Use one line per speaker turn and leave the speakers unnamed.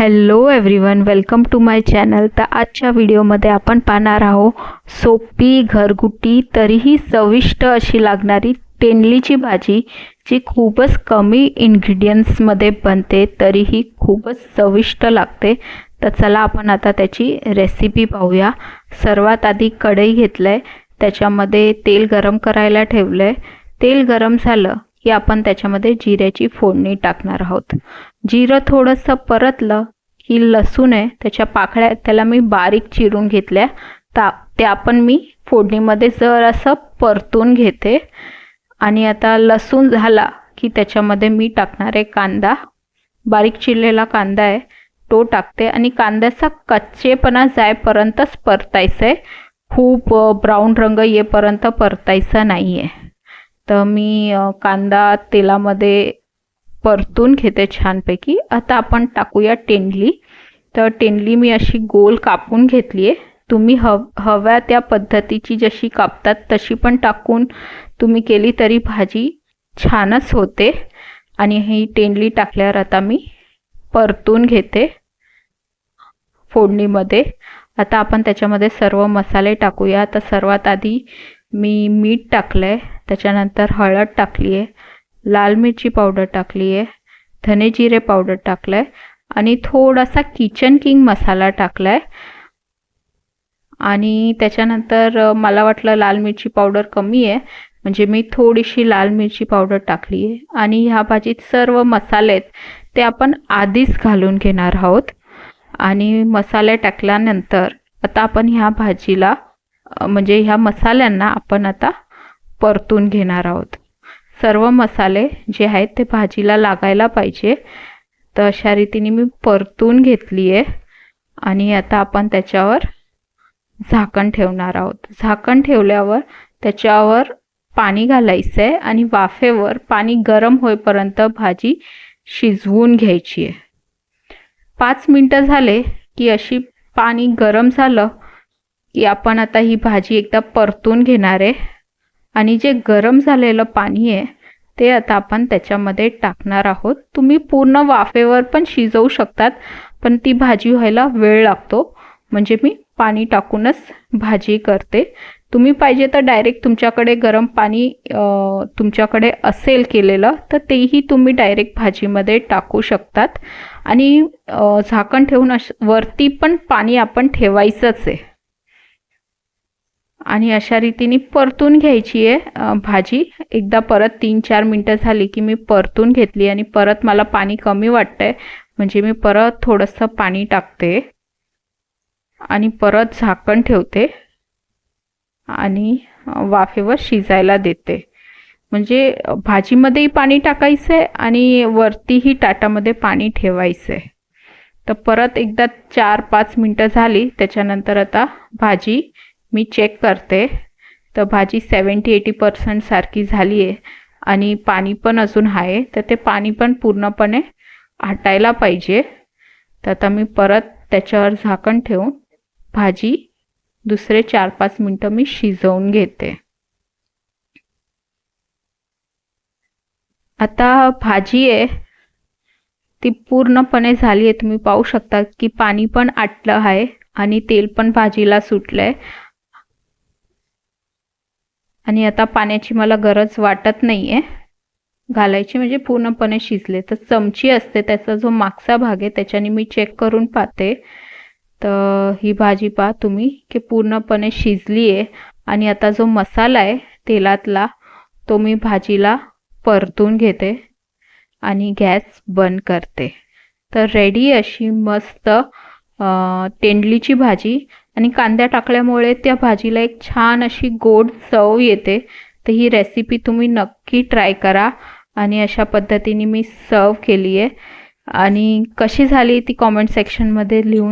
Hello everyone welcome to my channel तर आजच्या व्हिडिओमध्ये आपण पाहणार आहोत सोपी घरगुती तरीही चविष्ट अशी लागणारी तेंडलीची भाजी जी खूपच कमी इन्ग्रेडियंट्समध्ये बनते तरीही खूपच चविष्ट लागते. तर चला आपण आता त्याची रेसिपी पाहूया. सर्वात आधी कढई घेतलं आहे त्याच्यामध्ये तेल गरम करायला ठेवलं आहे तेल गरम झालं की आपण त्याच्यामध्ये जिऱ्याची फोडणी टाकणार आहोत. जिरं थोडंसं परतलं की लसूण आहे त्याच्या पाकळ्या त्याला मी बारीक चिरून घेतल्या. ता त्या पण मी फोडणीमध्ये जरासं परतून घेते. आणि आता लसूण झाला की त्याच्यामध्ये मी टाकणार आहे कांदा. बारीक चिरलेला कांदा आहे तो टाकते. आणि कांद्याचा कच्चेपणा जायपर्यंतच परतायचं आहे खूप ब्राऊन रंग येपर्यंत परतायचा नाही आहे तर मी कांदा तेलामध्ये परतून घेते छानपैकी. आता आपण टाकूया टेंडली. तर टेंडली मी अशी गोल कापून घेतली आहे. तुम्ही हव हव्या त्या पद्धतीची जशी कापतात तशी पण टाकून तुम्ही केली तरी भाजी छानच होते. आणि ही टेंडली टाकल्यावर आता मी परतून घेते फोडणीमध्ये. आता आपण त्याच्यामध्ये सर्व मसाले टाकूया. तर सर्वात आधी मी मीठ टाकलं आहे त्याच्यानंतर हळद टाकली आहे लाल मिरची पावडर टाकली आहे धने जिरे पावडर टाकलं आहे आणि थोडासा किचन किंग मसाला टाकला आहे आणि त्याच्यानंतर मला वाटलं लाल मिरची पावडर कमी आहे म्हणजे मी थोडीशी लाल मिरची पावडर टाकली आहे आणि ह्या भाजीत सर्व मसाले आहेत ते आपण आधीच घालून घेणार आहोत. आणि मसाले टाकल्यानंतर आता आपण ह्या भाजीला म्हणजे ह्या मसाल्यांना आपण आता परतून घेणार आहोत. सर्व मसाले जे आहेत ते भाजीला लागायला पाहिजे. तर अशा रीतीने मी परतून घेतली आहे. आणि आता आपण त्याच्यावर झाकण ठेवणार आहोत. झाकण ठेवल्यावर त्याच्यावर पाणी घालायचं आहे आणि वाफेवर पाणी गरम होईपर्यंत भाजी शिजवून घ्यायची आहे. पाच मिनटं झाले की अशी पाणी गरम झालं की आपण आता ही भाजी एकदा परतून घेणार आहे. आणि जे गरम झालेलं पाणी आहे ते आता आपण त्याच्यामध्ये टाकणार आहोत. तुम्ही पूर्ण वाफेवर पण शिजवू शकतात पण ती भाजी व्हायला वेळ लागतो. म्हणजे मी पाणी टाकूनच भाजी करते. तुम्ही पाहिजे तर डायरेक्ट तुमच्याकडे गरम पाणी तुमच्याकडे असेल केलेलं तर तेही तुम्ही डायरेक्ट भाजीमध्ये टाकू शकतात. आणि झाकण ठेवून अश वरती पण पाणी आपण ठेवायचंच आहे. आणि अशा रीतीने परतून घ्यायची आहे भाजी. एकदा परत तीन चार मिनटं झाली की मी परतून घेतली आणि परत मला पाणी कमी वाटतं आहे म्हणजे मी परत थोडंसं पाणी टाकते आणि परत झाकण ठेवते आणि वाफेवर शिजायला देते. म्हणजे भाजीमध्येही पाणी टाकायचं आहे आणि वरतीही ताटामध्ये पाणी ठेवायचं आहे तर परत एकदा चार पाच मिनटं झाली त्याच्यानंतर आता भाजी मी चेक करते. तर भाजी सेवन्टी एटी पर्सेंट सारखी झाली आहे आणि पाणी पण अजून आहे. तर ते पाणी पण पूर्णपणे हटायला पाहिजे. तर आता मी परत त्याच्यावर झाकण ठेवून भाजी दुसरे चार पाच मिनटं मी शिजवून घेते. आता भाजी आहे. ती पूर्णपणे झाली आहे तुम्ही पाहू शकता की पाणी पण आटलं आहे आणि तेल पण भाजीला सुटलं आहे आणि आता पाण्याची मला गरज वाटत नाही आहे घालायची म्हणजे पूर्णपणे शिजले. तर चमची असते त्याचा जो मागचा भाग आहे त्याच्याने मी चेक करून पाहते. तर ही भाजी पहा तुम्ही की पूर्णपणे शिजली आहे आणि आता जो मसाला आहे तेलातला तो मी भाजीला परतून घेते आणि गॅस बंद करते. तर रेडी अशी मस्त तेंडलीची भाजी. आणि कांद्या टाकल्यामुळे त्या भाजीला एक छान अशी गोड चव येते. तर ही रेसिपी तुम्ही नक्की ट्राय करा आणि अशा पद्धतीने मी सर्व केली आहे आणि कशी झाली ती कॉमेंट सेक्शनमध्ये लिहून